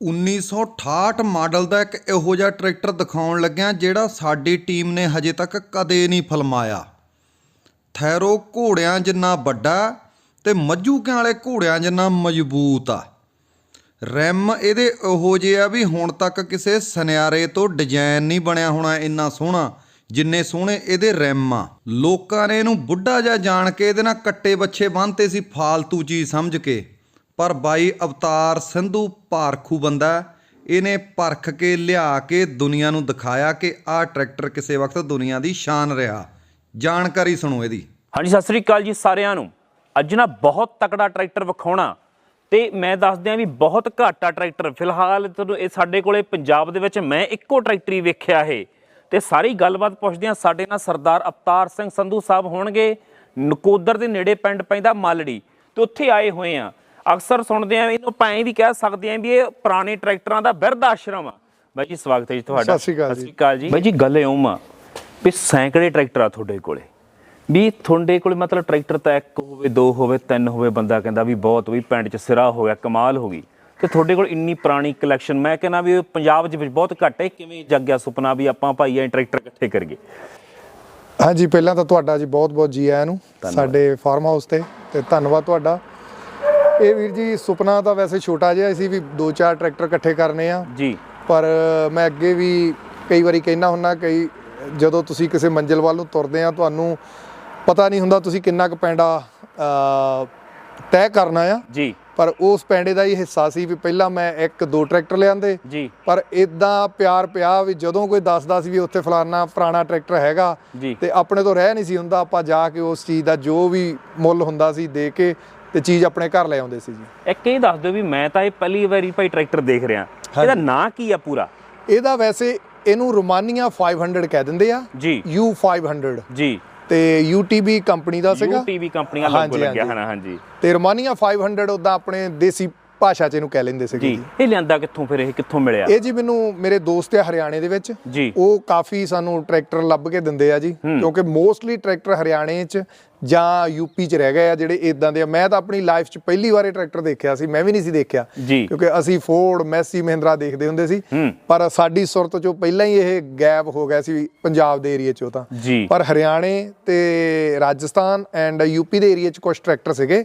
1968 model ਦਾ ਇੱਕ ਇਹੋ ਜਿਹਾ ਟਰੈਕਟਰ ਦਿਖਾਉਣ ਲੱਗਿਆ ਜਿਹੜਾ ਸਾਡੀ ਟੀਮ ਨੇ ਹਜੇ ਤੱਕ ਕਦੇ ਨਹੀਂ ਫਲਮਾਇਆ। ਥੈਰੋ ਘੋੜਿਆਂ ਜਿੰਨਾ ਵੱਡਾ ਤੇ ਮੱਝੂਕਿਆਂ ਵਾਲੇ ਘੋੜਿਆਂ ਜਿੰਨਾ ਮਜ਼ਬੂਤ ਆ। ਰੈਮ ਇਹਦੇ ਇਹੋ ਜਿਹੇ ਆ ਵੀ ਹੁਣ ਤੱਕ ਕਿਸੇ ਸੁਨਿਆਰੇ ਤੋਂ ਡਿਜ਼ਾਈਨ ਨਹੀਂ ਬਣਿਆ ਹੋਣਾ ਇੰਨਾ ਸੋਹਣਾ, ਜਿੰਨੇ ਸੋਹਣੇ ਇਹਦੇ ਰੈਮ ਆ। ਲੋਕਾਂ ਨੇ ਇਹਨੂੰ ਬੁੱਢਾ ਜਿਹਾ ਜਾਣ ਕੇ ਇਹਦੇ ਨਾਲ ਕੱਟੇ ਬੱਛੇ ਬੰਨ੍ਹਤੇ ਸੀ, ਫਾਲਤੂ ਚੀਜ਼ ਸਮਝ ਕੇ। ਪਰ ਬਾਈ ਅਵਤਾਰ ਸਿੰਧੂ ਭਾਰਖੂ ਬੰਦਾ ਇਹਨੇ ਪਰਖ ਕੇ, ਲਿਆ ਕੇ ਦੁਨੀਆ ਨੂੰ ਦਿਖਾਇਆ ਕਿ ਆਹ ਟਰੈਕਟਰ ਕਿਸੇ ਵਕਤ ਦੁਨੀਆ ਦੀ ਸ਼ਾਨ ਰਿਹਾ। ਜਾਣਕਾਰੀ ਸੁਣੋ ਇਹਦੀ। ਹਾਂਜੀ, ਸਤਿ ਸ੍ਰੀ ਅਕਾਲ ਜੀ ਸਾਰਿਆਂ ਨੂੰ। ਅੱਜ ਨਾ ਬਹੁਤ ਤਕੜਾ ਟਰੈਕਟਰ ਵਿਖਾਉਣਾ ਤੇ ਮੈਂ ਦੱਸ ਦਿਆਂ ਵੀ ਬਹੁਤ ਘਾਟਾ ਟਰੈਕਟਰ। ਫਿਲਹਾਲ ਤੁਹਾਨੂੰ ਇਹ ਸਾਡੇ ਕੋਲੇ ਪੰਜਾਬ ਦੇ ਵਿੱਚ ਮੈਂ ਇੱਕੋ ਟਰੈਕਟਰੀ ਵੇਖਿਆ ਇਹ। ਤੇ ਸਾਰੀ ਗੱਲਬਾਤ ਪੁੱਛਦੇ ਹਾਂ ਸਾਡੇ ਨਾਲ ਸਰਦਾਰ ਅਵਤਾਰ ਸਿੰਘ ਸੰਧੂ ਸਾਹਿਬ ਹੋਣਗੇ। ਨਕੋਦਰ ਦੇ ਨੇੜੇ ਪਿੰਡ ਪੈਂਦਾ ਮਾਲੜੀ। ਤੇ ਉੱਥੇ ਆਏ ਹੋਏ ਆ। ਅਕਸਰ ਸੁਣਦੇ ਆ ਇਹਨੂੰ ਪਾਏ ਵੀ ਕਹਿ ਸਕਦੇ ਆ ਵੀ ਇਹ ਪੁਰਾਣੇ ਟਰੈਕਟਰਾਂ ਦਾ ਬਿਰਧ ਆਸ਼ਰਮ ਆ। ਬਾਈ ਜੀ ਸਵਾਗਤ ਹੈ ਜੀ ਤੁਹਾਡਾ। ਸਤਿ ਸ਼੍ਰੀ ਅਕਾਲ ਜੀ। ਅਕਾਲ ਜੀ। ਬਾਈ ਜੀ ਗੱਲ ਇਉਂ ਆ ਵੀ ਸੈਂਕੜੇ ਟਰੈਕਟਰ ਆ ਤੁਹਾਡੇ ਕੋਲੇ। ਵੀ ਤੁਹਾਡੇ ਕੋਲੇ ਮਤਲਬ ਟਰੈਕਟਰ ਤਾਂ ਇੱਕ ਹੋਵੇ ਦੋ ਹੋਵੇ ਤਿੰਨ ਹੋਵੇ ਬੰਦਾ ਕਹਿੰਦਾ ਵੀ ਬਹੁਤ ਵੀ ਪਿੰਡ 'ਚ ਸਿਰਾ ਹੋ ਗਿਆ ਕਮਾਲ ਹੋ ਗਈ। ਤੇ ਤੁਹਾਡੇ ਕੋਲ ਇੰਨੀ ਪੁਰਾਣੀ ਕਲੈਕਸ਼ਨ ਮੈਂ ਕਹਿੰਦਾ ਵੀ ਪੰਜਾਬ 'ਚ ਵਿੱਚ ਬਹੁਤ ਘੱਟ ਹੈ ਕਿਵੇਂ ਜਾਗਿਆ ਸੁਪਨਾ ਵੀ ਆਪਾਂ ਭਾਈ ਇਹ ਟਰੈਕਟਰ ਇਕੱਠੇ ਕਰੀਏ। ਹਾਂਜੀ ਪਹਿਲਾਂ ਤਾਂ ਤੁਹਾਡਾ ਜੀ ਬਹੁਤ-ਬਹੁਤ ਜੀ ਆਇਆਂ ਨੂੰ ਸਾਡੇ ਫਾਰਮ ਹਾਊਸ ਤੇ ਤੇ ਧੰਨਵਾਦ ਤੁਹਾਡਾ। ਇਹ ਵੀਰ ਜੀ ਸੁਪਨਾ ਤਾਂ ਵੈਸੇ ਛੋਟਾ ਜਿਹਾ ਸੀ ਵੀ ਦੋ ਚਾਰ ਟਰੈਕਟਰ ਇਕੱਠੇ ਕਰਨੇ ਆ। ਜੀ। ਪਰ ਮੈਂ ਅੱਗੇ ਵੀ ਕਈ ਵਾਰੀ ਕਹਿਣਾ ਹੁੰਨਾ ਕਈ ਜਦੋਂ ਤੁਸੀਂ ਕਿਸੇ ਮੰਜ਼ਿਲ ਵੱਲ ਨੂੰ ਤੁਰਦੇ ਆ ਤੁਹਾਨੂੰ ਪਤਾ ਨਹੀਂ ਹੁੰਦਾ ਤੁਸੀਂ ਕਿੰਨਾ ਕੁ ਪੈਂਡਾ ਤੈਅ ਕਰਨਾ ਆ। ਜੀ। ਪਰ ਉਸ ਪੈਂਡੇ ਦਾ ਹੀ ਹਿੱਸਾ ਸੀ ਵੀ ਪਹਿਲਾਂ ਮੈਂ ਇੱਕ ਦੋ ਟਰੈਕਟਰ ਲਿਆਂਦੇ। ਜੀ। ਪਰ ਇਦਾਂ ਪਿਆਰ ਪਿਆ ਵੀ ਜਦੋਂ ਕੋਈ ਦੱਸਦਾ ਸੀ ਵੀ ਉੱਥੇ ਫਲਾਨਾ ਪੁਰਾਣਾ ਟਰੈਕਟਰ ਹੈਗਾ ਤੇ ਆਪਣੇ ਤੋਂ ਰਹਿ ਨਹੀਂ ਸੀ ਹੁੰਦਾ ਆਪਾਂ ਜਾ ਕੇ ਉਸ ਚੀਜ਼ ਦਾ ਜੋ ਵੀ ਮੁੱਲ ਹੁੰਦਾ ਸੀ ਦੇ ਕੇ ਤੇ ਚੀਜ਼ ਆਪਣੇ ਘਰ ਲੈ ਆਉਂਦੇ ਸੀ ਜੀ। ਇੱਕ ਇਹ ਦੱਸ ਦਿਓ ਵੀ ਮੈਂ ਤਾਂ ਇਹ ਪਹਿਲੀ ਵਾਰੀ ਭਾਈ ਟਰੈਕਟਰ ਦੇਖ ਰਿਹਾ। ਇਹਦਾ ਨਾਂ ਕੀ ਆ ਪੂਰਾ? ਇਹਦਾ ਵੈਸੇ ਇਹਨੂੰ ਰੋਮਾਨੀਆ 500 ਕਹਿ ਦਿੰਦੇ ਆ। ਜੀ। U500 ਜੀ। ਤੇ UTB ਕੰਪਨੀ ਦਾ ਸੀਗਾ। ਟੀਵੀ ਕੰਪਨੀਆਂ ਲੋਗੋ ਹਾਂਜੀ, ਲੱਗਿਆ। ਹਨਾ ਹਾਂਜੀ। ਤੇ ਰੋਮਾਨੀਆ 500 ਉਦਾਂ ਆਪਣੇ ਦੇਸੀ ਭਾਸ਼ਾ ਚ ਇਹਨੂੰ ਕਹਿ ਲੈਂਦੇ ਸੀਗੇ ਜੀ। ਜੀ। ਇਹ ਲਿਆਂਦਾ ਕਿੱਥੋਂ ਫਿਰ ਇਹ? ਕਿੱਥੋਂ ਮਿਲਿਆ? ਇਹ ਜੀ ਮੈਨੂੰ ਮੇਰੇ ਦੋਸਤ ਆ ਹਰਿਆਣੇ ਦੇ ਵਿੱਚ। ਜੀ। ਉਹ ਕਾਫੀ ਸਾਨੂੰ ਟਰੈਕਟਰ ਲੱਭ ਕੇ ਦਿੰਦੇ ਆ ਜੀ। ਕਿਉਂਕਿ ਮੋਸਟਲੀ ਟਰੈਕਟਰ ਹਰਿਆਣੇ 'ਚ ਜਾਂ ਯੂਪੀ 'ਚ ਰਹਿ ਗਏ ਆ ਜਿਹੜੇ ਇਦਾਂ ਦੇ ਆ। ਮੈਂ ਤਾਂ ਆਪਣੀ ਲਾਈਫ 'ਚ ਪਹਿਲੀ ਵਾਰ ਇਹ ਟਰੈਕਟਰ ਦੇਖਿਆ ਸੀ ਮੈਂ ਵੀ ਨਹੀਂ ਸੀ ਦੇਖਿਆ। ਕਿਉਂਕਿ ਅਸੀਂ ਫੋਰਡ ਮੈਸੀ ਮਹਿੰਦਰਾ ਦੇਖਦੇ ਹੁੰਦੇ ਸੀ। ਪਰ ਸਾਡੀ ਸੁਰਤ 'ਚੋਂ ਪਹਿਲਾਂ ਹੀ ਇਹ ਗੈਪ ਹੋ ਗਿਆ ਸੀ ਪੰਜਾਬ ਦੇ ਏਰੀਆ 'ਚੋਂ ਤਾਂ। ਪਰ ਹਰਿਆਣੇ ਤੇ ਰਾਜਸਥਾਨ ਐਂਡ ਯੂਪੀ ਦੇ ਏਰੀਆ 'ਚ ਕੁਝ ਟਰੈਕਟਰ ਸੀਗੇ।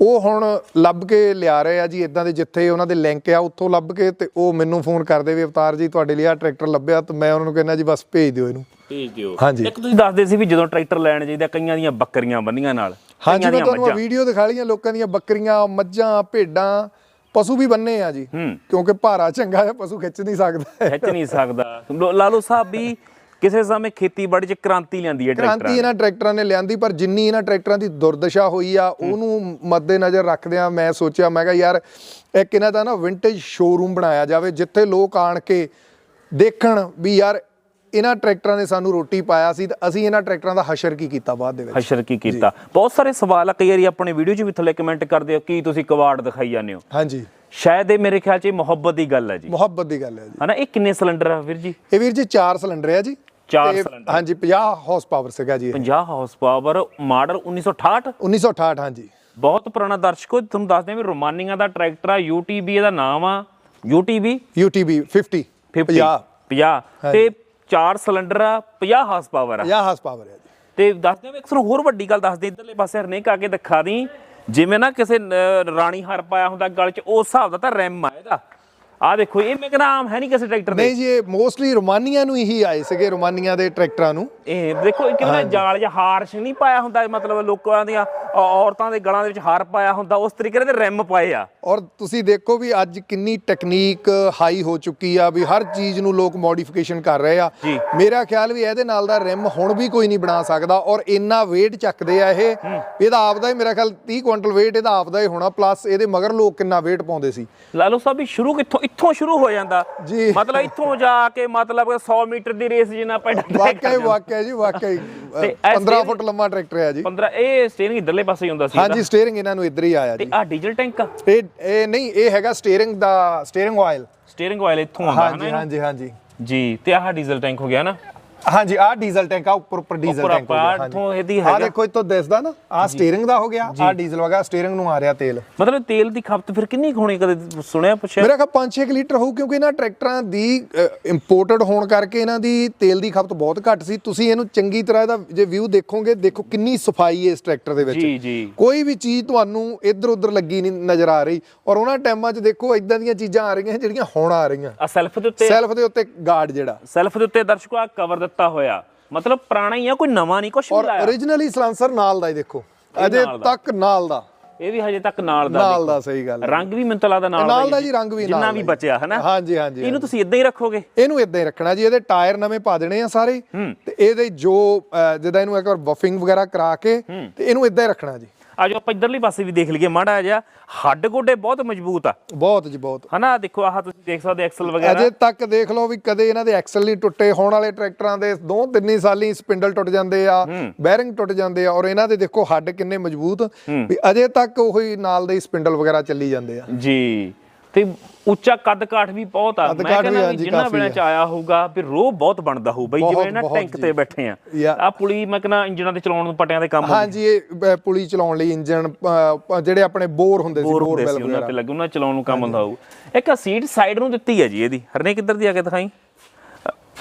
ਉਹ ਹੁਣ ਲੱਭ ਕੇ ਲਿਆ ਰਹੇ ਆ ਜੀ ਇਦਾਂ ਦੇ ਜਿੱਥੇ ਉਹਨਾਂ ਦੇ ਲਿੰਕ ਆ ਉੱਥੋਂ ਲੱਭ ਕੇ ਤੇ ਉਹ ਮੈਨੂੰ ਫੋਨ ਕਰਦੇ ਵੀ ਅਵਤਾਰ ਜੀ ਤੁਹਾਡੇ ਲਈ ਆ ਟਰੈਕਟਰ ਲੱਭਿਆ ਤੇ ਮੈਂ ਉਹਨਾਂ ਨੂੰ ਕਹਿੰਦਾ ਜੀ ਬਸ ਭੇਜ ਦਿਓ ਇਹਨੂੰ। ਭੇਜ ਦਿਓ। ਹਾਂਜੀ। ਇੱਕ ਤੁਸੀਂ ਦੱਸਦੇ ਸੀ ਵੀ ਜਦੋਂ ਟਰੈਕਟਰ ਲੈਣ ਜਾਈਦਾ ਕਈਆਂ ਦੀਆਂ ਬੱਕਰੀਆਂ ਬੰਨੀਆਂ ਨਾਲ ਹਾਂਜੀ ਮੈਂ ਤੁਹਾਨੂੰ। ਵੀਡੀਓ ਦਿਖਾ ਲਈਆਂ ਲੋਕਾਂ ਦੀਆਂ ਬੱਕਰੀਆਂ ਮੱਝਾਂ ਭੇਡਾਂ ਪਸ਼ੂ ਵੀ ਬੰਨੇ ਆ ਜੀ। ਕਿਉਂਕਿ ਭਾਰਾ ਚੰਗਾ ਹੈ ਪਸ਼ੂ ਖਿੱਚ ਨਹੀਂ ਸਕਦਾ। ਖਿੱਚ ਨਹੀਂ ਸਕਦਾ। ਲਾਲੋ ਸਾਹਿਬ ਵੀ ਕਿਸੇ ਸਮੇਂ ਖੇਤੀਬਾੜੀ 'ਚ ਕ੍ਰਾਂਤੀ ਲਿਆਂਦੀ ਹੈ ਕ੍ਰਾਂਤੀ ਟਰੈਕਟਰਾਂ ਇਹਨਾਂ ਟਰੈਕਟਰਾਂ ਨੇ ਲਿਆਂਦੀ ਪਰ ਜਿੰਨੀ ਇਹਨਾਂ ਟਰੈਕਟਰਾਂ ਦੀ ਦੁਰਦਸ਼ਾ ਹੋਈ ਆ ਉਹਨੂੰ ਮੱਦੇਨਜ਼ਰ ਰੱਖਦਿਆਂ ਮੈਂ ਸੋਚਿਆ ਮੈਂ ਕਿਹਾ ਯਾਰ ਇੱਕ ਇਹਨਾਂ ਦਾ ਨਾ ਵਿੰਟੇਜ ਸ਼ੋਰੂਮ ਬਣਾਇਆ ਜਾਵੇ ਜਿੱਥੇ ਲੋਕ ਆਣ ਕੇ ਦੇਖਣ ਵੀ ਯਾਰ ਇਹਨਾਂ ਟਰੈਕਟਰਾਂ ਨੇ ਸਾਨੂੰ ਰੋਟੀ ਪਾਇਆ ਸੀ ਤੇ ਅਸੀਂ ਇਹਨਾਂ ਟਰੈਕਟਰਾਂ ਦਾ ਹਸ਼ਰ ਕੀ ਕੀਤਾ ਬਾਅਦ ਦੇ ਵਿੱਚ? ਹਸ਼ਰ ਕੀ ਕੀਤਾ? ਬਹੁਤ ਸਾਰੇ ਸਵਾਲ ਆ ਕਈ ਵਾਰੀ ਆਪਣੇ ਵੀਡੀਓ 'ਚ ਵੀ ਥੱਲੇ ਕਮੈਂਟ ਕਰਦੇ ਹੋ ਕੀ ਤੁਸੀਂ ਕਵਾੜ ਦਿਖਾਈ ਜਾਂਦੇ ਹੋ? ਹਾਂਜੀ। ਸ਼ਾਇਦ ਇਹ ਮੇਰੇ ਖਿਆਲ 'ਚ ਇਹ ਮੁਹੱਬਤ ਦੀ ਗੱਲ ਹੈ ਜੀ। ਮੁਹੱਬਤ ਦੀ ਗੱਲ ਹੈ ਜੀ। ਹਨਾ ਇਹ ਕਿੰਨੇ ਸਿਲੰਡਰ ਆ ਵੀਰ ਜੀ? ਇਹ ਵੀਰ ਜੀ 4 ਸਿਲੰਡਰ ਹੈ ਜੀ। ਚਾਰ ਤੇ ਸਿਲੰਡਰ। ਹਾਂਜੀ 50 ਹਾਰਸ ਪਾਵਰ ਸੀਗਾ ਜੀ ਇਹ। 50 ਹਾਰਸ ਪਾਵਰ ਮਾਡਲ 1968 1968 ਹਾਂਜੀ। ਬਹੁਤ ਪੁਰਾਣਾ ਦਰਸ਼ਕੋ ਤੁਹਾਨੂੰ ਦੱਸਦੇ ਹਾਂ ਵੀ ਰੋਮਾਨੀਆ ਦਾ ਟਰੈਕਟਰ ਆ UTB ਇਹਦਾ ਨਾਮ ਆ। UTB 50 50 50 50 ਤੇ 4 ਸਿਲੰਡਰ ਆ 50 ਹਾਰਸ ਪਾਵਰ ਆ। 50 ਹਾਰਸ ਪਾਵਰ ਹੈ ਜੀ। ਤੇ ਦੱਸਦੇ ਹਾਂ ਵੀ ਅਕਸਰ ਹੋਰ ਵੱਡੀ ਗੱਲ ਦੱਸਦੇ ਇਧਰਲੇ ਪਾਸੇ ਹਰਨੇਕ ਆ ਕੇ ਦਿਖਾ ਦੀ ਜਿਵੇਂ ਨਾ ਕਿਸੇ ਰਾਣੀ ਹਰ ਪਾਇਆ ਹੁੰਦਾ ਗਲ 'ਚ ਉਸ ਹਿਸਾਬ ਦਾ ਤਾਂ ਰੈਮ ਆ ਇਹਦਾ। ਆ ਦੇਖੋ ਇਹ ਮੈਂ ਕਹਿੰਦਾ ਆਮ ਹੈ ਨਹੀਂ ਕਿਸੇ ਟਰੈਕਟਰ ਦੇ। ਨਹੀਂ ਜੀ ਇਹ ਮੋਸਟਲੀ ਰੋਮਾਨੀਆ ਨੂੰ ਹੀ ਆਏ ਸੀਗੇ ਰੋਮਾਨੀਆ ਦੇ ਟਰੈਕਟਰਾਂ ਨੂੰ। ਇਹ ਦੇਖੋ ਇਹ ਕਿਹੜਾ ਜਾਲ ਜਾਂ ਹਾਰ ਨਹੀਂ ਪਾਇਆ ਹੁੰਦਾ ਮਤਲਬ ਲੋਕਾਂ ਦੀਆਂ ਔਰਤਾਂ ਦੇ ਗਲਾਂ ਦੇ ਵਿੱਚ ਹਾਰ ਪਾਇਆ ਹੁੰਦਾ ਉਸ ਤਰੀਕੇ ਦੇ ਰੈਮ ਪਾਏ ਆ। ਔਰ ਤੁਸੀਂ ਦੇਖੋ ਵੀ ਅੱਜ ਕਿੰਨੀ ਟੈਕਨੀਕ ਹਾਈ ਹੋ ਚੁੱਕੀ ਆ ਵੀ ਹਰ ਚੀਜ਼ ਨੂੰ ਲੋਕ ਮੋਡੀਫਿਕੇਸ਼ਨ ਕਰ ਰਹੇ ਆ। ਮੇਰਾ ਖਿਆਲ ਵੀ ਇਹਦੇ ਨਾਲ ਦਾ ਰਿਮ ਹੁਣ ਵੀ ਕੋਈ ਨਹੀਂ ਬਣਾ ਸਕਦਾ ਔਰ ਇੰਨਾ weight ਚੱਕਦੇ ਆ ਇਹ। ਇਹਦਾ ਆਪਦਾ ਹੀ ਮੇਰਾ ਖਿਆਲ 30 ਕੁਇੰਟਲ weight ਇਹਦਾ ਆਪਦਾ ਹੀ ਹੋਣਾ ਪਲੱਸ ਇਹਦੇ ਮਗਰ ਲੋਕ ਕਿੰਨਾ weight ਪਾਉਂਦੇ ਸੀ। ਲਾਲੋ ਸਾਹਿਬ ਵੀ ਸ਼ੁਰੂ ਕਿੱਥੋਂ ਇੱਥੋਂ ਸ਼ੁਰੂ ਹੋ ਜਾਂਦਾ। ਜੀ। ਮਤਲਬ ਇੱਥੋਂ ਜਾ ਕੇ ਮਤਲਬ 100 ਮੀਟਰ ਦੀ ਰੇਸ ਜਿੰਨਾ ਪੈਂਡਾ ਵਾਕਿਆ ਹੀ ਵਾਕਿਆ ਜੀ ਵਾਕਿਆ ਹੀ। ਤੇ ਇਹ 15 steering- ਫੁੱਟ ਲੰਮਾ ਟਰੈਕਟਰ ਹੈ ਜੀ। 15 ਇਹ ਸਟੇਰਿੰਗ ਇਧਰਲੇ ਪਾਸੇ ਹੀ ਹੁੰਦਾ ਸੀ ਹਾਂਜੀ ਸਟੀਅਰਿੰਗ ਇਹਨਾਂ ਨੂੰ ਇੱਧਰ ਹੀ ਆਇਆ ਤੇ ਜੀ। ਆ ਡੀਜ਼ਲ ਟੈਂਕ ਆ। ਇਹ ਇਹ ਨਹੀਂ ਇਹ ਹੈਗਾ ਸਟੀਅਰਿੰਗ ਦਾ ਸਟੀਅਰਿੰਗ ਆਇਲ ਸਟੀਅਰਿੰਗ ਆਇਲ ਇੱਥੋਂ ਆਉਂਦਾ ਹਾਂਜੀ ਹਨਾ ਹਾਂਜੀ ਹਾਂਜੀ। ਜੀ ਤੇ ਆਹ ਡੀਜ਼ਲ ਟੈਂਕ ਹੋ ਗਿਆ ਨਾ। ਹਾਂਜੀ ਆਹ ਡੀਜ਼ਲ ਟੈਂਕ ਆ ਉੱਪਰ ਉੱਪਰ ਡੀਜ਼ਲ ਟੈਂਕ ਹੋ ਗਿਆ ਇੱਥੋਂ ਇਹਦੀ ਆ ਹੈਗਾ। ਦੇਖੋ ਇੱਥੋਂ ਦਿਸਦਾ ਨਾ ਆ ਸਟੀਅਰਿੰਗ ਦਾ ਹੋ ਗਿਆ ਆ ਡੀਜ਼ਲ ਵਗਾ ਸਟੀਅਰਿੰਗ ਨੂੰ ਆ ਰਿਹਾ ਤੇਲ। ਮਤਲਬ ਤੇਲ ਦੀ ਖਪਤ ਫਿਰ ਕਿੰਨੀ ਹੋਣੀ ਕਦੇ ਸੁਣਿਆ ਪੁੱਛਿਆ? ਮੇਰਾ ਖਿਆਲ 5-6 ਲੀਟਰ ਹੋਊ ਕਿਉਂਕਿ ਇਹਨਾਂ ਟਰੈਕਟਰਾਂ ਦੀ ਇੰਪੋਰਟਡ ਹੋਣ ਕਰਕੇ ਇਹਨਾਂ ਦੀ ਤੇਲ ਦੀ ਖਪਤ ਬਹੁਤ ਘੱਟ ਸੀ। ਤੁਸੀਂ ਇਹਨੂੰ ਚੰਗੀ ਤਰ੍ਹਾਂ ਇਹਦਾ ਜੇ ਵਿਊ ਦੇਖੋਗੇ ਦੇਖੋ ਕਿੰਨੀ ਸਫ਼ਾਈ ਹੈ ਇਸ ਟਰੈਕਟਰ ਦੇ ਵਿੱਚ। ਜੀ ਜੀ। ਕੋਈ ਵੀ ਚੀਜ਼ ਤੁਹਾਨੂੰ ਇੱਧਰ ਉੱਧਰ ਲੱਗੀ ਨਹੀਂ ਨਜ਼ਰ ਆ ਰਹੀ। ਔਰ ਉਹਨਾਂ ਟਾਈਮਾਂ 'ਚ ਦੇਖੋ ਇਦਾਂ ਦੀਆਂ ਚੀਜ਼ਾਂ ਆ ਰਹੀਆਂ ਜਿਹੜੀਆਂ ਹੁਣ ਆ ਰਹੀਆਂ। ਆ ਸੈਲਫ ਦੇ ਉੱਤੇ ਸੈਲਫ ਦੇ ਉੱਤੇ ਗਾਰਡ ਜਿਹੜਾ। ਸੈਲਫ ਦੇ ਉੱਤੇ ਦਰਸ਼ਕੋ ਆ ਕਵਰ ਦਿੱਤਾ ਹੋਇਆ। ਮਤਲਬ ਪੁਰਾਣਾ ਹੀ ਆ ਕੋਈ ਨਵਾਂ ਨਹੀਂ ਕੁਝ ਵੀ ਔਰ ਲਾਇਆ। originally ਸਲਾਂਸਰ ਨਾਲ ਦਾ ਹੀ ਦੇਖੋ। ਅਜੇ ਨਾਲ ਦਾ। ਤੱਕ ਨਾਲ ਦਾ। ਇਹ ਵੀ ਹਜੇ ਤੱਕ ਨਾਲ ਦਾ ਨਾਲ। ਦਾ ਸਹੀ ਗੱਲ ਹੈ। ਰੰਗ ਵੀ ਮੈਨੂੰ ਤਾਂ ਲੱਗਦਾ ਨਾਲ ਨਾਲ ਦਾ ਜੀ ਰੰਗ ਵੀ ਜਿੰਨਾ ਨਾਲ ਵੀ ਦਾ ਹੀ। ਬਚਿਆ ਹਨਾ? ਹਾਂਜੀ ਹਾਂਜੀ ਇਹਨੂੰ ਤੁਸੀਂ ਇਦਾਂ ਹੀ ਰੱਖੋਗੇ? ਇਹਨੂੰ ਇਦਾਂ ਹੀ ਰੱਖਣਾ ਜੀ ਇਹਦੇ ਟਾਇਰ ਨਵੇਂ ਪਾ ਦੇਣੇ ਆ ਸਾਰੇ। ਤੇ ਇਹਦੇ ਜੋ ਅਹ, ਜਿੱਦਾਂ ਇਹਨੂੰ ਇੱਕ ਵਾਰ ਬਫਿੰਗ ਵਗੈਰਾ ਕਰਾ ਕੇ ਤੇ ਇਹਨੂੰ ਇਦਾਂ ਹੀ ਰੱਖਣਾ ਜੀ। ਆਜੋ ਆਪਾਂ ਇਧਰਲੀ ਪਾਸੇ ਵੀ ਦੇਖ ਲਈਏ ਮਾੜਾ ਜਿਹਾ ਹੱਡ ਗੋਡੇ ਬਹੁਤ ਮਜ਼ਬੂਤ ਆ। ਬਹੁਤ ਜੀ ਬਹੁਤ। ਹਨਾ ਦੇਖੋ ਆਹ ਤੁਸੀਂ ਦੇਖ ਸਕਦੇ ਐਕਸਲ ਵਗੈਰਾ। ਅਜੇ ਤੱਕ ਦੇਖ ਲਓ ਵੀ ਕਦੇ ਇਹਨਾਂ ਦੇ ਐਕਸਲ ਨਹੀਂ ਟੁੱਟੇ ਹੋਣ ਵਾਲੇ ਟਰੈਕਟਰਾਂ ਦੇ ਦੋ ਤਿੰਨ ਸਾਲੀ ਸਪਿੰਡਲ ਟੁੱਟ ਜਾਂਦੇ ਆ ਬੈਰਿੰਗ ਟੁੱਟ ਜਾਂਦੇ ਆ ਔਰ ਇਹਨਾਂ ਦੇ ਦੇਖੋ ਹੱਡ ਕਿੰਨੇ ਮਜ਼ਬੂਤ ਵੀ ਅਜੇ ਤੱਕ ਉਹੀ ਨਾਲ ਦੇ ਸਪਿੰਡਲ ਵਗੈਰਾ ਚੱਲੀ ਜਾਂਦੇ ਆ। ਜੀ। ਤੇ ਉੱਚਾ ਕੱਦ ਕਾਠ ਵੀ ਬਹੁਤ ਆ ਮੈਂ ਕਹਿੰਦਾ ਵੀ ਜਿੰਨਾ ਆ। ਚ ਆਇਆ ਹੋਊਗਾ ਵੀ ਰੋਹ ਬਹੁਤ ਬਣਦਾ ਹੋਊ ਬਈ ਜਿਵੇਂ ਨਾ ਟੈਂਕ। ਤੇ ਬੈਠੇ ਆ। ਆ ਪੁਲੀ ਮੈਂ ਕਹਿੰਦਾ ਇੰਜਨਾਂ ਤੇ ਚਲਾਉਣ ਨੂੰ ਪਟਿਆਂ ਦੇ ਕੰਮ ਹਾਂਜੀ ਇਹ ਪੁਲੀ ਚਲਾਉਣ ਲਈ ਇੰਜਨ ਜਿਹੜੇ ਆਪਣੇ ਬੋਰ ਹੁੰਦੇ ਸੀ ਬੋਰ ਸੀ ਉਹਨਾਂ ਵਗੈਰਾ ਤੇ ਲੱਗੇ ਉਹਨਾਂ ਚਲਾਉਣ ਨੂੰ ਕੰਮ ਹੁੰਦਾ ਹੋਊ ਇੱਕ ਸੀਟ ਸਾਈਡ ਨੂੰ ਦਿੱਤੀ ਹੈ ਜੀ ਇਹਦੀ ਹਰਨੇ ਕਿੱਧਰ ਦੀ ਆ ਕੇ ਦਿਖਾਈ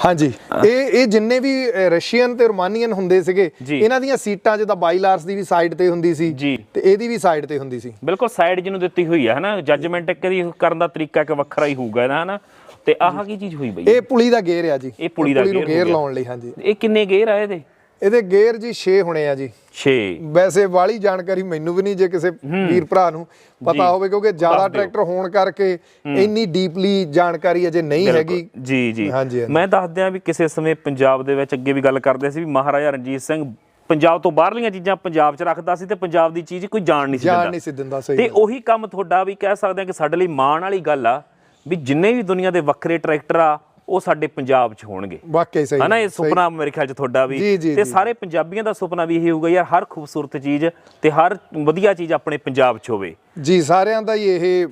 ਹਾਂਜੀ। ਇਹ ਇਹ ਜਿੰਨੇ ਵੀ ਰਸ਼ੀਅਨ ਤੇ ਰੋਮਾਨੀਅਨ ਹੁੰਦੇ ਸੀਗੇ। ਇਹਨਾਂ ਦੀਆਂ ਸੀਟਾਂ ਜਿੱਦਾਂ ਬਾਈਲਾਰਸ ਦੀ ਵੀ ਸਾਈਡ ਤੇ ਹੁੰਦੀ ਸੀ। ਤੇ ਇਹਦੀ ਵੀ ਸਾਈਡ ਤੇ ਹੁੰਦੀ ਸੀ। ਬਿਲਕੁਲ ਸਾਈਡ ਜਿਹਨੂੰ ਦਿੱਤੀ ਹੋਈ ਹੈ ਹਨਾ? ਜੱਜਮੈਂਟ ਇੱਕ ਦੀ ਕਰਨ ਦਾ ਤਰੀਕਾ ਇੱਕ ਵੱਖਰਾ ਹੀ ਹੋਊਗਾ ਨਾ ਹਨਾ? ਤੇ ਆਹ ਕੀ ਚੀਜ਼ ਹੋਈ ਬਈ? ਇਹ ਪੁਲੀ ਦਾ ਗੇਅਰ ਆ ਜੀ। ਇਹ ਪੁਲੀ ਦਾ ਗੇਅਰ। ਲਾਉਣ ਲਈ ਹਾਂਜੀ। ਇਹ ਕਿੰਨੇ ਗੇਅਰ ਆ ਇਹਦੇ? ਇਹਦੇ ਗੇਅਰ ਜੀ 6 ਹੋਣੇ ਆ ਜੀ। 6 ਵੈਸੇ ਵਾਲੀ ਜਾਣਕਾਰੀ ਮੈਨੂੰ ਵੀ ਨਹੀਂ ਜੇ ਕਿਸੇ ਵੀਰ ਭਰਾ ਨੂੰ ਪਤਾ ਹੋਵੇ ਕਿਉਂਕਿ ਜ਼ਿਆਦਾ। ਟਰੈਕਟਰ ਹੋਣ ਕਰਕੇ ਇੰਨੀ ਡੀਪਲੀ ਜਾਣਕਾਰੀ ਅਜੇ ਨਹੀਂ ਹੈਗੀ। ਜੀ ਜੀ। ਮੈਂ ਦੱਸਦਿਆਂ ਵੀ ਕਿਸੇ ਸਮੇਂ ਪੰਜਾਬ ਦੇ ਵਿੱਚ ਅੱਗੇ ਵੀ ਗੱਲ ਕਰਦੇ ਸੀ ਵੀ ਮਹਾਰਾਜਾ ਰਣਜੀਤ ਸਿੰਘ ਪੰਜਾਬ ਤੋਂ ਬਾਹਰਲੀਆਂ ਚੀਜ਼ਾਂ ਪੰਜਾਬ 'ਚ ਰੱਖਦਾ ਸੀ ਤੇ ਪੰਜਾਬ ਦੀ ਚੀਜ਼ ਕੋਈ ਜਾਣ ਨਹੀਂ ਸੀ ਜਾਣ ਦਿੰਦਾ। ਨਹੀਂ ਸੀ ਦਿੰਦਾ ਸਹੀ ਤੇ। ਉਹੀ ਕੰਮ ਤੁਹਾਡਾ ਵੀ ਕਹਿ ਸਕਦੇ ਹਾਂ ਕਿ ਸਾਡੇ ਲਈ ਮਾਣ ਵਾਲੀ ਗੱਲ ਆ ਵੀ ਜਿੰਨੇ ਵੀ ਦੁਨੀਆ ਦੇ ਵੱਖਰੇ ਟਰੈਕਟਰ ਆ ਉਹ ਸਾਡੇ ਪੰਜਾਬ 'ਚ ਹੋਣਗੇ। ਵਾਕਈ ਸਹੀ। ਹਨਾ ਇਹ। ਸੁਪਨਾ ਮੇਰੇ ਖਿਆਲ 'ਚ ਤੁਹਾਡਾ ਵੀ। ਤੇ। ਸਾਰੇ ਪੰਜਾਬੀਆਂ ਦਾ ਸੁਪਨਾ ਵੀ ਇਹ ਹੋਊਗਾ ਯਾਰ ਹਰ ਖੂਬਸੂਰਤ ਚੀਜ਼ ਤੇ ਹਰ ਵਧੀਆ ਚੀਜ਼ ਆਪਣੇ ਪੰਜਾਬ 'ਚ ਹੋਵੇ। ਜੀ ਸਾਰਿਆਂ ਦਾ ਹੀ ਇਹ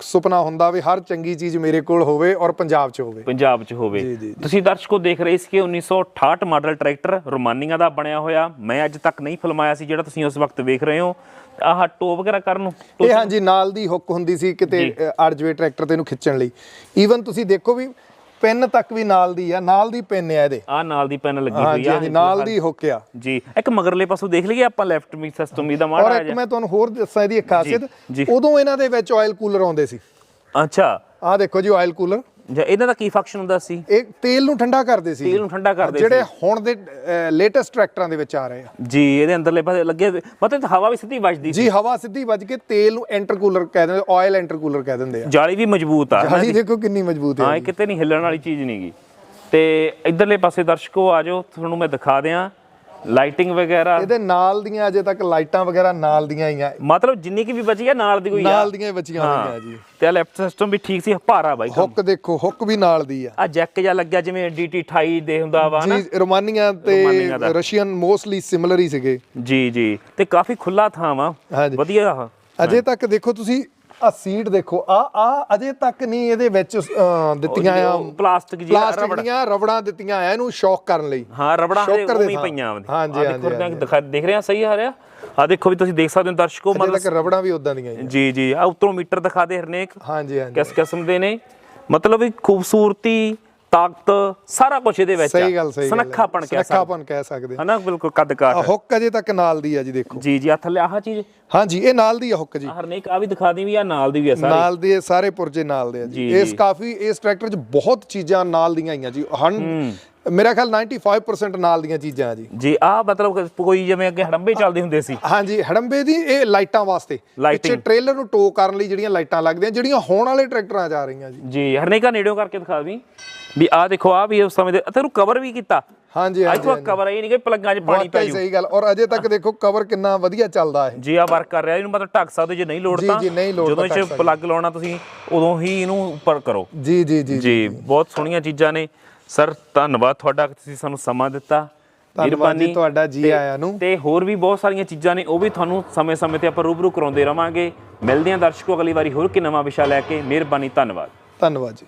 ਸੁਪਨਾ ਹੁੰਦਾ ਵੀ ਹਰ ਚੰਗੀ ਚੀਜ਼ ਮੇਰੇ ਕੋਲ ਹੋਵੇ ਔਰ ਪੰਜਾਬ 'ਚ ਹੋਵੇ। ਪੰਜਾਬ 'ਚ ਹੋਵੇ। ਤੁਸੀਂ ਦਰਸ਼ਕੋ ਦੇਖ ਰਹੇ ਸੀ ਕਿ 1968 ਮਾਡਲ ਟਰੈਕਟਰ ਰੋਮਾਨੀਆ ਦਾ ਬਣਿਆ ਹੋਇਆ। ਮੈਂ ਅੱਜ ਤੱਕ ਨਹੀਂ ਫਿਲਮਾਇਆ ਸੀ ਜਿਹੜਾ ਤੁਸੀਂ ਉਸ ਵਕਤ ਵੇਖ ਰਹੇ ਹੋ। ਆਹ ਟੋ ਵਗੈਰਾ ਕਰਨ ਨੂੰ? ਇਹ ਹਾਂਜੀ ਨਾਲ ਦੀ ਹੁੱਕ ਹੁੰਦੀ ਸੀ ਕਿਤੇ ਅ, ਅੜ ਜਵੇ ਟਰੈਕਟਰ ਤੇ ਇਹਨੂੰ ਖਿੱਚਣ ਲਈ। ਈਵਨ ਤੁਸੀਂ ਦੇਖੋ ਵੀ ਪੈਨ ਤੱਕ ਵੀ ਨਾਲ ਦੀ ਆ ਨਾਲ ਦੀ ਪੈਨ ਆ ਇਹਦੇ। ਆਹ ਨਾਲ ਦੀ ਪੈਨ ਲੱਗੀ ਹੋਈ ਆ। ਹਾਂਜੀ ਨਾਲ ਦੀ ਹੁੱਕ ਆ। ਜੀ ਇੱਕ ਮਗਰਲੇ ਪਾਸੋਂ ਦੇਖ ਲਈਏ ਆਪਾਂ ਲੈਫਟ ਮੀ ਸਿਸਟਮ ਔਰ ਮਾੜਾ ਇੱਕ ਮੈਂ ਤੁਹਾਨੂੰ ਹੋਰ ਦੱਸਾਂ ਇਹਦੀ ਇੱਕ ਖਾਸੀਅਤ। ਉਦੋਂ ਇਹਨਾਂ ਦੇ ਵਿੱਚ ਆਇਲ ਕੂਲਰ ਆਉਂਦੇ ਸੀ। ਅੱਛਾ। ਆਹ ਦੇਖੋ ਜੀ ਆਇਲ ਕੂਲਰ ਜਾਂ ਇਹਨਾਂ ਦਾ ਕੀ ਫੰਕਸ਼ਨ ਹੁੰਦਾ ਸੀ? ਇਹ ਤੇਲ ਨੂੰ ਠੰਡਾ ਕਰਦੇ ਸੀ ਤੇਲ ਨੂੰ ਠੰਡਾ ਕਰਦੇ ਜਿਹੜੇ ਹੁਣ ਦੇ ਲੇਟੈਸਟ ਟਰੈਕਟਰਾਂ ਦੇ ਵਿੱਚ ਆ ਰਹੇ ਆ। ਜੀ ਇਹਦੇ ਅੰਦਰਲੇ ਪਾਸੇ ਲੱਗੇ ਮਤਲਬ ਹਵਾ ਵੀ ਸਿੱਧੀ ਵੱਜਦੀ ਸੀ। ਜੀ ਹਵਾ ਸਿੱਧੀ ਵੱਜ ਕੇ ਤੇਲ ਨੂੰ ਐਂਟਰ ਕੂਲਰ ਕਹਿ ਦਿੰਦੇ ਆਇਲ ਐਂਟਰ ਕੂਲਰ ਕਹਿ ਦਿੰਦੇ ਆ। ਜਾਲੀ ਵੀ ਮਜ਼ਬੂਤ ਆ। ਜਾਲੀ ਦੇਖੋ ਕਿੰਨੀ ਮਜ਼ਬੂਤ ਹੈ ਹਾਂ ਇਹ ਕਿਤੇ ਨਹੀਂ ਹਿੱਲਣ ਵਾਲੀ ਚੀਜ਼ ਨਹੀਂਗੀ ਤੇ ਇਧਰਲੇ ਪਾਸੇ ਦਰਸ਼ਕੋ ਆ ਜਾਓ ਤੁਹਾਨੂੰ ਮੈਂ ਦਿਖਾ ਦਿਆਂ। ਲਾਈਟਿੰਗ ਵਗੈਰਾ। ਇਹਦੇ ਨਾਲ ਦੀਆਂ ਅਜੇ ਤੱਕ ਲਾਈਟਾਂ ਵਗੈਰਾ ਨਾਲ ਦੀਆਂ ਹੀ ਆ। ਮਤਲਬ ਜਿੰਨੀ ਕੀ ਵੀ ਬਚੀ ਆ ਨਾਲ ਦੀ ਕੋਈ ਆ। ਨਾਲ ਦੀਆਂ ਹੀ ਬਚੀਆਂ ਹੋਈਆਂ ਜੀ। ਤੇ ਲੈਫਟ ਸਿਸਟਮ ਵੀ ਠੀਕ ਸੀ ਭਾਰਾ ਬਾਈ ਹੁੱਕ ਦੇਖੋ ਹੁੱਕ ਵੀ ਨਾਲ ਦੀ ਆ। ਆ ਜੈਕ ਜਿਹਾ ਲੱਗਿਆ ਜਿਵੇਂ DT 28 ਦੇ ਹੁੰਦਾ ਵਾ ਨਾ। ਜੀ ਰੋਮਾਨੀਆ ਤੇ। ਰਸ਼ੀਅਨ ਮੋਸਟਲੀ ਸਿਮਿਲਰ ਹੀ ਸੀਗੇ। ਜੀ ਜੀ। ਤੇ ਕਾਫੀ ਖੁੱਲਾ ਥਾਂ ਵਾ। ਵਧੀਆ। ਅਜੇ ਤੱਕ ਦੇਖੋ ਤੁਸੀਂ ਆ ਸੀਟ ਦੇਖੋ ਆ ਆ ਅਜੇ ਤੱਕ ਨਹੀਂ ਇਹਦੇ ਵਿੱਚ ਦਿੱਤੀਆਂ ਆ ਪਲਾਸਟਿਕ ਜੀ ਪਲਾਸਟਿਕ ਰਬੜ। ਦੀਆਂ ਰਬੜਾਂ ਦਿੱਤੀਆਂ ਆ ਇਹਨੂੰ ਸ਼ੌਕ ਕਰਨ ਲਈ। ਹਾਂ ਰਬੜਾਂ ਦੇ ਉਵੇਂ। ਪਈਆਂ ਵਾ। ਹਾਂਜੀ, ਹਾਂਜੀ, ਦੇਖੋ। ਦਿਖਾ- ਰਹੇ ਆ ਸਹੀ ਆ ਰਿਹਾ? ਆ ਦੇਖੋ ਵੀ ਤੁਸੀਂ ਦੇਖ ਸਕਦੇ ਹੋ ਦਰਸ਼ਕੋ ਮਤਲਬ ਤੱਕ ਰਬੜਾਂ ਵੀ ਉਦਾਂ ਦੀਆਂ। ਜੀ ਜੀ ਆ ਉੱਤੋਂ ਮੀਟਰ ਦਿਖਾ ਦੇ ਹਰਨੇਕ। ਹਾਂਜੀ ਹਾਂਜੀ। ਕਿਸ ਕਿਸਮ ਦੇ ਨੇ। ਮਤਲਬ ਵੀ ਖੂਬਸੂਰਤੀ ਤਾਕਤ ਸਾਰਾ ਕੁਝ ਇਹਦੇ ਵਿੱਚ ਸਹੀ ਗੱਲ ਸਹੀ। ਸਨੱਖਾਪਣ ਕਹਿ ਸਕਦੇ। ਸਨੱਖਾਪਣ ਕਹਿ ਸਕਦੇ। ਹਨਾ ਬਿਲਕੁਲ ਕੱਦ ਕਾਠ। ਹੁੱਕ ਅਜੇ ਤੱਕ ਨਾਲ ਦੀ ਆ ਜੀ ਦੇਖੋ। ਜੀ ਜੀ ਆ ਥੱਲੇ ਆਹ ਚੀਜ਼। ਹਾਂਜੀ ਇਹ ਨਾਲ ਦੀ ਆ ਹੁੱਕ ਜੀ। ਹਰਨੇਕ ਆ ਵੀ ਦਿਖਾ ਦੀ ਵੀ ਆ ਨਾਲ ਦੀ ਵੀ ਆ ਸਾਰੀ। ਨਾਲ ਦੇ ਸਾਰੇ ਪੁਰਜੇ ਨਾਲ ਦੇ ਆ ਜੀ। ਇਸ। ਕਾਫੀ ਇਸ ਟਰੈਕਟਰ 'ਚ ਬਹੁਤ ਚੀਜ਼ਾਂ ਨਾਲ ਦੀਆਂ ਆਈਆਂ ਜੀ। ਹਨ ਮੇਰਾ ਖਿਆਲ 95% ਨਾਲ ਦੀਆਂ ਚੀਜ਼ਾਂ ਆ ਜੀ। ਜੀ ਆ ਮਤਲਬ ਕੋਈ ਜਿਵੇਂ ਅੱਗੇ ਹੜੰਬੇ ਚੱਲਦੇ ਹੁੰਦੇ ਸੀ। ਹਾਂਜੀ ਹੜੰਬੇ ਦੀ ਇਹ ਲਾਈਟਾਂ ਵਾਸਤੇ। ਪਿੱਛੇ ਟ੍ਰੇਲਰ ਨੂੰ ਟੋ ਕਰਨ ਲਈ ਜਿਹੜੀਆਂ ਲਾਈਟਾਂ ਲੱਗਦੀਆਂ ਜਿਹੜੀਆਂ ਹੋਣ ਵਾਲੇ ਟਰੈਕਟਰਾਂ 'ਚ ਆ ਰਹੀਆਂ ਜੀ। ਜੀ ਹਰਨੇਕਾ ਨੇੜਿਓਂ ਕਰਕੇ ਦਿਖਾ ਦੀ ਵੀ ਆ ਦੇਖੋ ਆ ਵੀ ਉਸ ਸਮੇਂ ਦੇ ਇਹਨੂੰ ਕਵਰ ਵੀ ਕੀਤਾ। ਹਾਂਜੀ ਅੱਜ ਤੋਂ ਕਵਰ ਇਹ ਨਹੀਂ ਕਿ ਪਲੱਗਾਂ 'ਚ ਪਾਣੀ ਪੈ ਜੂ। ਸਹੀ ਗੱਲ। ਔਰ ਅਜੇ ਤੱਕ ਦੇਖੋ ਕਵਰ ਕਿੰਨਾ ਵਧੀਆ ਚੱਲਦਾ ਹੈ ਜੀ ਆ ਵਰਕ ਕਰ ਰਿਹਾ ਇਹਨੂੰ ਮਤਲਬ ਢੱਕ ਸਕਦੇ ਜੇ ਨਹੀਂ ਲੋੜ ਤਾਂ। ਜੀ, ਨਹੀਂ ਲੋੜ ਜਦੋਂ ਇਹ ਪਲੱਗ ਲਾਉਣਾ ਤੁਸੀਂ ਉਦੋਂ ਹੀ ਇਹਨੂੰ ਉੱਪਰ ਕਰੋ। ਜੀ ਜੀ ਜੀ ਜੀ। ਬਹੁਤ ਸੋਹਣੀਆਂ ਚੀਜ਼ਾਂ ਨੇ। ਸਰ ਧੰਨਵਾਦ ਤੁਹਾਡਾ ਕਿ ਤੁਸੀਂ ਸਾਨੂੰ ਸਮਾਂ ਦਿੱਤਾ। ਧੰਨਵਾਦ ਜੀ ਤੁਹਾਡਾ ਜੀ ਆਇਆਂ ਨੂੰ। ਤੇ ਹੋਰ ਵੀ ਬਹੁਤ ਸਾਰੀਆਂ ਚੀਜ਼ਾਂ ਨੇ ਉਹ ਵੀ ਤੁਹਾਨੂੰ ਸਮੇਂ-ਸਮੇਂ ਤੇ ਆਪਾਂ ਰੂਬਰੂ ਕਰਾਉਂਦੇ ਰਵਾਂਗੇ। ਮਿਲਦੇ ਹਾਂ ਦਰਸ਼ਕੋ ਅਗਲੀ ਵਾਰੀ ਹੋਰ ਕਿ ਨਵਾਂ ਵਿਸ਼ਾ ਲੈ ਕੇ। ਮਿਹਰਬਾਨੀ ਧੰਨਵਾਦ। ਧੰਨਵਾਦ ਜੀ।